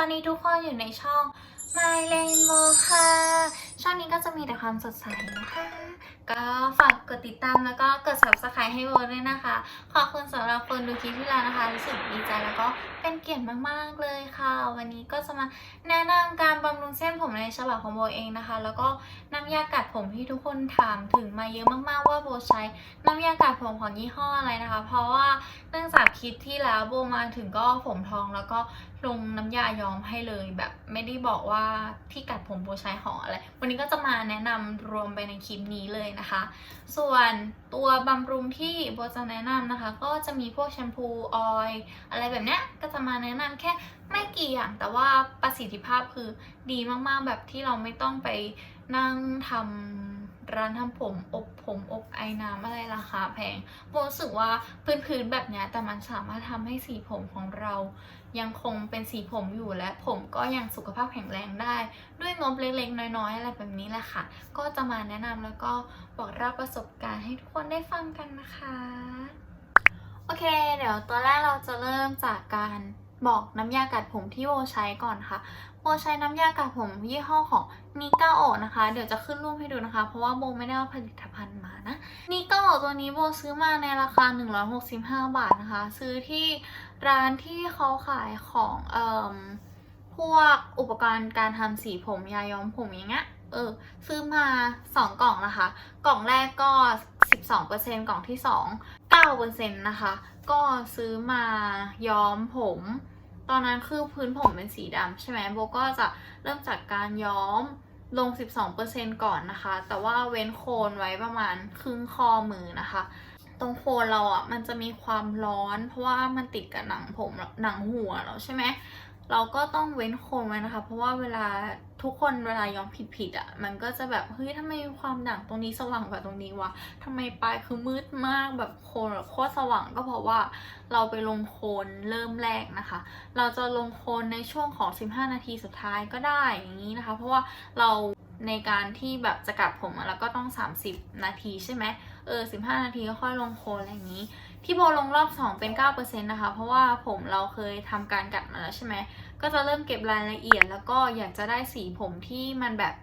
ตอนนี้ทุกคนอยู่ในช่อง My Rainbow ค่ะ ช่องนี้ก็จะมีแต่ความสดใสนะคะ ก็ฝากกดติดตามแล้วก็กด subscribe ให้โบด้วยนะคะ ขอบคุณสำหรับคนดูคลิปที่แล้วนะคะ รู้สึกดีใจแล้วก็เป็นเกียรติมากๆเลยค่ะ วันนี้ก็จะมาแนะนำการบำรุงเส้นผมในฉบับของโบเองนะคะ แล้วก็น้ำยากัดผมที่ทุกคนถามถึงมาเยอะมากๆว่าโบใช้น้ำยากัดผมของยี่ห้ออะไรนะคะ เพราะว่าเนื่องจากคลิปที่แล้วโบมาถึงก็ผมทองแล้วก็ลงน้ำยาย้อมให้เลยแบบไม่ได้บอกว่าที่กัดผมโบใช้ของอะไร วันนี้ก็จะมาแนะนำรวมไปในคลิปนี้เลยนะคะ ส่วนตัวบำรุงที่โบจะแนะนำนะคะ ก็จะมีพวกแชมพูออยล์อะไรแบบเนี้ยก็จะมาแนะนำแค่ไม่กี่อย่าง แต่ว่าประสิทธิภาพคือดีมากๆแบบที่เราไม่ต้องไป นั่งทำร้านทำผมอบผมอบไอ้น้ำอะไรราคาแพงโบรู้สึกว่าพื้นๆแบบนี้แต่มันสามารถทำให้สีผมของเรายังคงเป็นสีผมอยู่และผมก็ยังสุขภาพแข็งแรงได้ ด้วยงบเล็กๆ น้อยๆ อะไรแบบนี้แหละค่ะ ก็จะมาแนะนำแล้วก็บอกเล่าประสบการณ์ให้ทุกคนได้ฟังกันนะคะ โอเค เดี๋ยวตัวแรกเราจะเริ่มจากการ บอกน้ำยากัดผมที่โบใช้ก่อนค่ะโบใช้น้ำยากัดผมยี่ห้อของนิก้าโอนะคะ เดี๋ยวจะขึ้นรูปให้ดูนะคะ เพราะว่าโบไม่ได้เอาผลิตภัณฑ์มานะนิก้าโอตัวนี้โบซื้อมาในราคา 165 บาทนะคะ ซื้อที่ร้านที่เขาขายของเอ่อพวกอุปกรณ์การทำสีผมยาย้อมผมอย่างเงี้ยเออซื้อมา 2 กล่องนะคะ กล่องแรกก็ 12%กล่องที่ 2 9%นะคะ ก็ซื้อมาย้อมผม ตอนนั้นคือพื้นผมเป็นสีดำใช่ไหมโบก็จะเริ่มจากการย้อมลง 12%ก่อนนะคะ แต่ว่าเว้นโคนไว้ประมาณครึ่งข้อมือนะคะ ตรงโคนเราอะมันจะมีความร้อน เพราะว่ามันติดกับหนังผมหนังหัวเราใช่ไหม เราก็ต้องเว้นโคนไว้นะคะ เพราะว่าเวลาทุกคนเวลาย้อมผิดๆอะ่ะ มันก็จะแบบเฮ้ยทำไมความหนังตรงนี้สว่างกว่าตรงนี้วะทำไมปลายคือมืดมากแบบโคนแบบโคตรสว่างก็เพราะว่าเราไปลงโคนเริ่มแรกนะคะ เราจะลงโคนในช่วงของ 15 นาทีสุดท้ายก็ได้อย่างนี้นะคะ เพราะว่าเราในการที่แบบจะกัดผมแล้วก็ต้อง 30 นาทีใช่ไหมเออ 15 นาทีก็ค่อยลงโคนอะไรอย่างนี้ ที่โบลงรอบ 2 เป็น 9%นะคะ เพราะว่าผมเราเคยทำการกัดมาแล้วใช่ไหม ก็จะเริ่มเก็บรายละเอียด แล้วก็อยากจะได้สีผมที่มันแบบ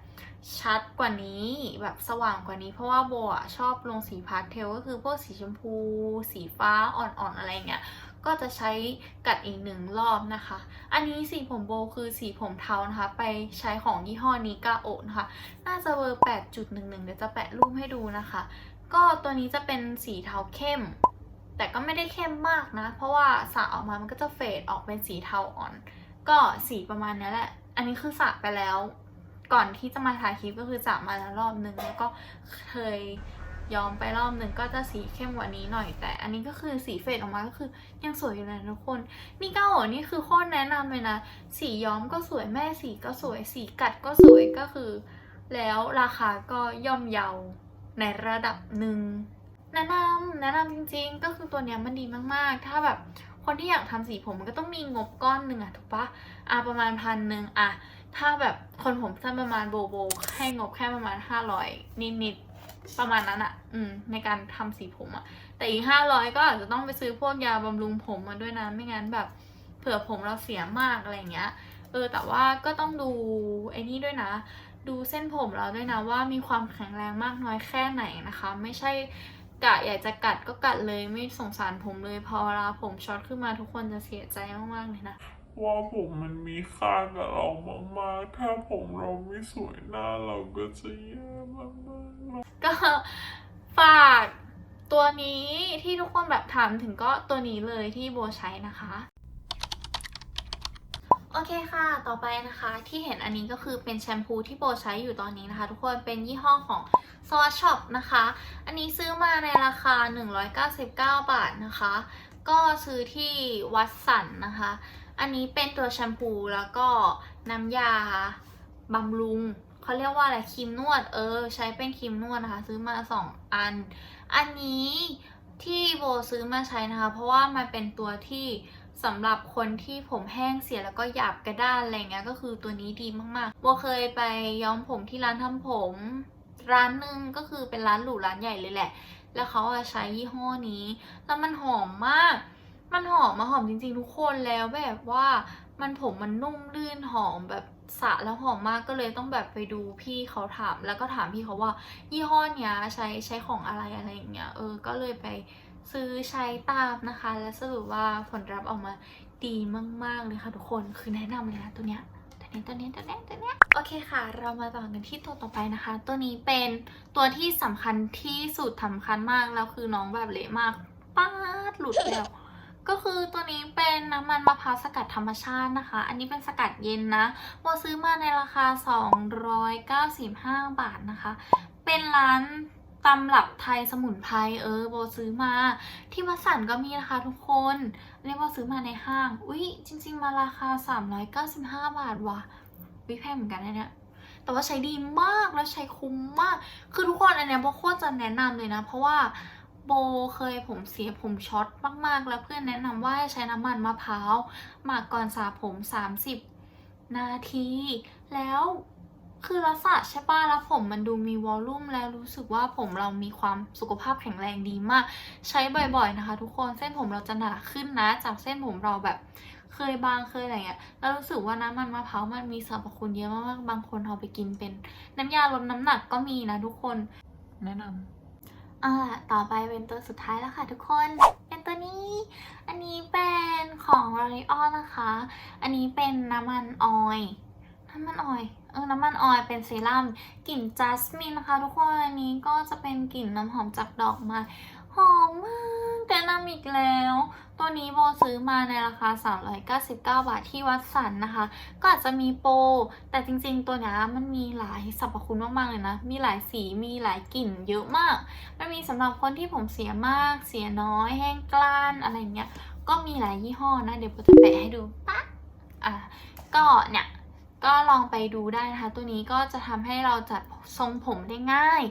ชัดกว่านี้แบบสว่างกว่านี้ เพราะว่าโบอะชอบลงสีพาสเทลก็คือพวกสีชมพู สีฟ้าอ่อนๆอะไรเงี้ยก็จะใช้กัดอีกหนึ่งรอบนะคะ อันนี้สีผมโบคือสีผมเทานะคะ ไปใช้ของยี่ห้อนี้กาโอนะคะ น่าจะเบอร์ 8.11 เดี๋ยวจะแปะรูปให้ดูนะคะ ก็ตัวนี้จะเป็นสีเทาเข้ม แต่ก็ไม่ได้เข้มมากนะ เพราะว่าสระออกมามันก็จะเฟดออกเป็นสีเทาอ่อน ก็สีประมาณนี้แหละ อันนี้คือสระไปแล้ว ก่อนที่จะมาถ่ายคลิปก็คือสระมาแล้วรอบนึงแล้วก็เคยย้อมไปรอบหนึ่งก็จะสีเข้มกว่านี้หน่อยแต่ อันนี้ก็คือสีเฟดออกมาก็คือยังสวยอยู่เลยนะทุกคน นี่ก้าโอนี่คือโคตรแนะนำเลยนะ สีย้อมก็สวยแม่สีก็สวย สีกัดก็สวยก็คือ แล้วราคาก็ย่อมเยาในระดับหนึ่ง แนะนำแนะนำจริง ๆ ก็คือตัวเนี้ยมันดีมากๆ ถ้าแบบคนที่อยากทำสีผมมันก็ต้องมีงบก้อนหนึ่งอะถูกปะอะประมาณพันหนึ่งอะถ้าแบบคนผมสั้นประมาณโบโบ ให้งบแค่ประมาณห้าร้อยนิดๆประมาณนั้นอะอืมในการทำสีผมอะแต่อีกห้าร้อยก็อาจจะต้องไปซื้อพวกยาบำรุงผมมาด้วยนะไม่งั้นแบบเผื่อผมเราเสียมากอะไรเงี้ยเออแต่ว่าก็ต้องดูไอ้นี่ด้วยนะ ดูเส้นผมเราด้วยนะว่ามีความแข็งแรงมากน้อยแค่ไหนนะคะ ไม่ใช่ กะอยากจะกัดก็กัดเลยไม่สงสารผมเลยพอเวลาผมช็อตขึ้นมาทุกคนจะเสียใจมากๆเลยนะ ว่าผมมันมีค่ากับเรามากๆ ถ้าผมเราไม่สวยหน้าเราก็จะแย่มากๆก็ฝากตัวนี้ที่ทุกคนแบบถามถึงก็ตัวนี้เลยที่โบใช้นะคะ โอเคค่ะ ต่อไปนะคะที่เห็นอันนี้ก็คือเป็นแชมพูที่โบใช้อยู่ตอนนี้นะคะ ทุกคนเป็นยี่ห้อของ s w a s h o p นะคะ อันนี้ซื้อมาในราคา 199 บาทนะคะ ก็ซื้อที่วัดสันนะคะ อันนี้เป็นตัวแชมพูแล้วก็น้ำยาบำรุงเขาเรียกว่าอะไรครีมนวดเออ ใช้เป็นครีมนวดนะคะ ซื้อมา 2 อัน อันนี้ที่โบซื้อมาใช้นะคะ เพราะว่ามันเป็นตัวที่ สำหรับคนที่ผมแห้งเสียแล้วก็หยาบกระด้านอะไรเงี้ยก็คือตัวนี้ดีมากๆโบเคยไปย้อมผมที่ร้านทำผม ร้านหนึ่งก็คือเป็นร้านหรูร้านใหญ่เลยแหละ แล้วเขาอะใช้ยี่ห้อนี้ แล้วมันหอมมาก มันหอมมาหอมจริง ๆ ทุกคนแล้วแบบว่ามันผมมันนุ่มลื่นหอมแบบสระแล้วหอมมากก็เลยต้องแบบไปดูพี่เขาถามแล้วก็ถามพี่เขาว่ายี่ห้อเนี้ยใช้ใช้ของอะไรอะไรอย่างเงี้ยเออก็เลยไป ซื้อใช้ตามนะคะ และสรุปว่าผลลัพธ์ออกมาดีมาก ๆ เลยค่ะทุกคนคือแนะนำเลยนะตัวเนี้ยตัวนี้ตัวนี้ตัวนี้ตัวเนี้ยโอเคค่ะ เรามาต่อกันที่ตัวต่อไปนะคะ ตัวนี้เป็นตัวที่สำคัญที่สุดสำคัญมากแล้วคือน้องแบบเละมากป้าดหลุดแล้วก็คือตัวนี้เป็นน้ำมันมะพร้าวสกัดธรรมชาตินะคะ อันนี้เป็นสกัดเย็นนะโบซื้อมาในราคา 295 บาทนะคะ เป็นร้าน ตำรับไทยสมุนไพรเออโบซื้อมา ที่วัสันก็มีนะคะทุกคนอันนี้โบซื้อมาในห้าง อุ๊ย จริง ๆ มาราคา 395 บาทว่ะวิแพงเหมือนกันนะเนี่ยแต่ว่าใช้ดีมากแล้วใช้คุ้มมาก คือทุกคนอันเนี้ยโบโคตรจะแนะนำเลยนะ เพราะว่าโบเคยผมเสียผมช็อตมากๆ แล้วเพื่อนแนะนำว่าให้ใช้น้ำมันมะพร้าวหมักก่อนสระผม 30 นาที แล้ว คือรักษาใช่ป่ะแล้วผมมันดูมีวอลลุ่มแล้วรู้สึกว่าผมเรามีความสุขภาพแข็งแรงดีมาก ใช้บ่อยๆนะคะ ทุกคนเส้นผมเราจะหนาขึ้นนะ จากเส้นผมเราแบบเคยบางเคยอะไรเงี้ยแล้วรู้สึกว่าน้ำมันมะพร้าวมันมีสรรพคุณเยอะมากๆบางคนเอาไปกินเป็นน้ำยาลดน้ำหนักก็มีนะทุกคนแนะนำอ่าต่อไปเป็นตัวสุดท้ายแล้วค่ะทุกคนเป็นตัวนี้ อันนี้เป็นของ L'Oreal นะคะ อันนี้เป็นน้ำมันออยล์น้ำมันออยล์ เออน้ำมันออยเป็นเซรั่มกลิ่นจัสมินนะคะ ทุกคนอันนี้ก็จะเป็นกลิ่นน้ำหอมจากดอกไม้หอมมากแนะนำอีกแล้ว ตัวนี้โบซื้อมาในราคา 399 บาทที่วัดสันนะคะ ก็อาจจะมีโปรแต่จริงๆ ตัวเนี้ยมันมีหลายสรรพคุณมากๆเลยนะ มีหลายสีมีหลายกลิ่นเยอะมาก มันมีสำหรับคนที่ผมเสียมาก เสียน้อย แห้งกล้านอะไรเงี้ย ก็มีหลายยี่ห้อนะ เดี๋ยวโบจะแปะให้ดูปั๊บอะก็เนี่ย ก็ลองไปดูได้นะคะ ตัวนี้ก็จะทำให้เราจัดทรงผมได้ง่าย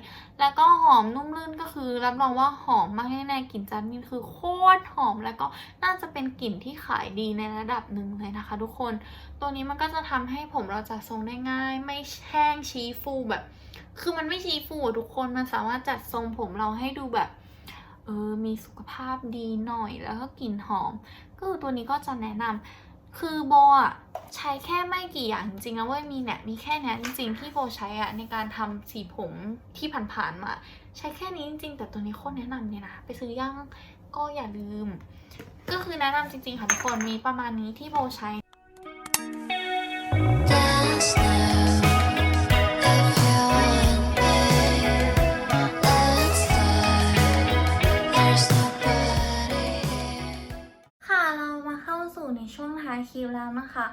แล้วก็หอมนุ่มลื่นก็คือ รับรองว่าหอมมากแน่ๆกลิ่นจัสมินคือโคตรหอม แล้วก็น่าจะเป็นกลิ่นที่ขายดีในระดับหนึ่งเลยนะคะ ทุกคน ตัวนี้มันก็จะทำให้ผมเราจัดทรงได้ง่าย ไม่แห้งชี้ฟูแบบ คือมันไม่ชี้ฟูทุกคนมันสามารถจัดทรงผมเราให้ดูแบบเออมีสุขภาพดีหน่อยแล้วก็กลิ่นหอม ก็คือตัวนี้ก็จะแนะนำ คือโบอะใช้แค่ไม่กี่อย่างจริงๆนะเว้ยมีเนี่ยมีแค่นี้จริงๆที่โบใช้อะในการทำสีผมที่ผ่านๆมา ใช้แค่นี้จริงๆ แต่ตัวนี้โคตรแนะนำเลยนะ ไปซื้อย่างก็อย่าลืม ก็คือแนะนำจริงๆค่ะทุกคนมีประมาณนี้ที่โบใช้ายคลิปแล้วนะคะ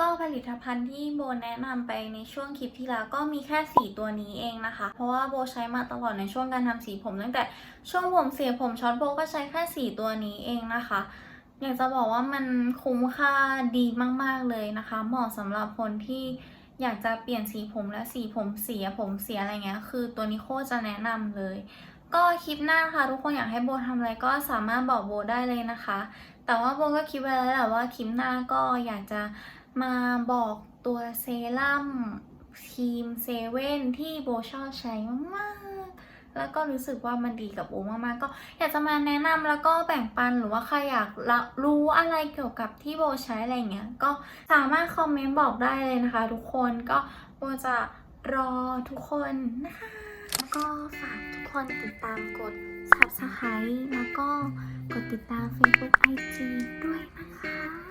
ก็ผลิตภัณฑ์ที่โบแนะนำไปในช่วงคลิปที่แล้วก็มีแค่สีตัวนี้เองนะคะ เพราะว่าโบใช้มาตลอดในช่วงการทำสีผม ตั้งแต่ช่วงผมเสียผมช็อตโบก็ใช้แค่สีตัวนี้เองนะคะอยากจะบอกว่ามันคุ้มค่าดีมาก ๆ เลยนะคะ เหมาะสำหรับคนที่อยากจะเปลี่ยนสีผมและสีผมเสียผมเสียอะไรเงี้ย คือตัวนี้โคตรจะแนะนำเลย ก็คลิปหน้าค่ะ ทุกคนอยากให้โบทำอะไรก็สามารถบอกโบได้เลยนะคะ แต่ว่าโบก็คิดไว้แล้วแหละว่าคลิปหน้าก็อยากจะมาบอกตัวเซรั่มครีมเซเว่นที่โบชอบใช้มากๆ แล้วก็รู้สึกว่ามันดีกับโบมากๆ ก็อยากจะมาแนะนำแล้วก็แบ่งปันหรือว่าใครอยากรู้อะไรเกี่ยวกับที่โบใช้อะไรเงี้ย ก็สามารถคอมเมนต์บอกได้เลยนะคะ ทุกคนก็โบจะรอทุกคนนะคะ ก็ฝากทุกคนติดตามกด subscribe แล้วก็กดติดตาม Facebook IG ด้วยนะคะ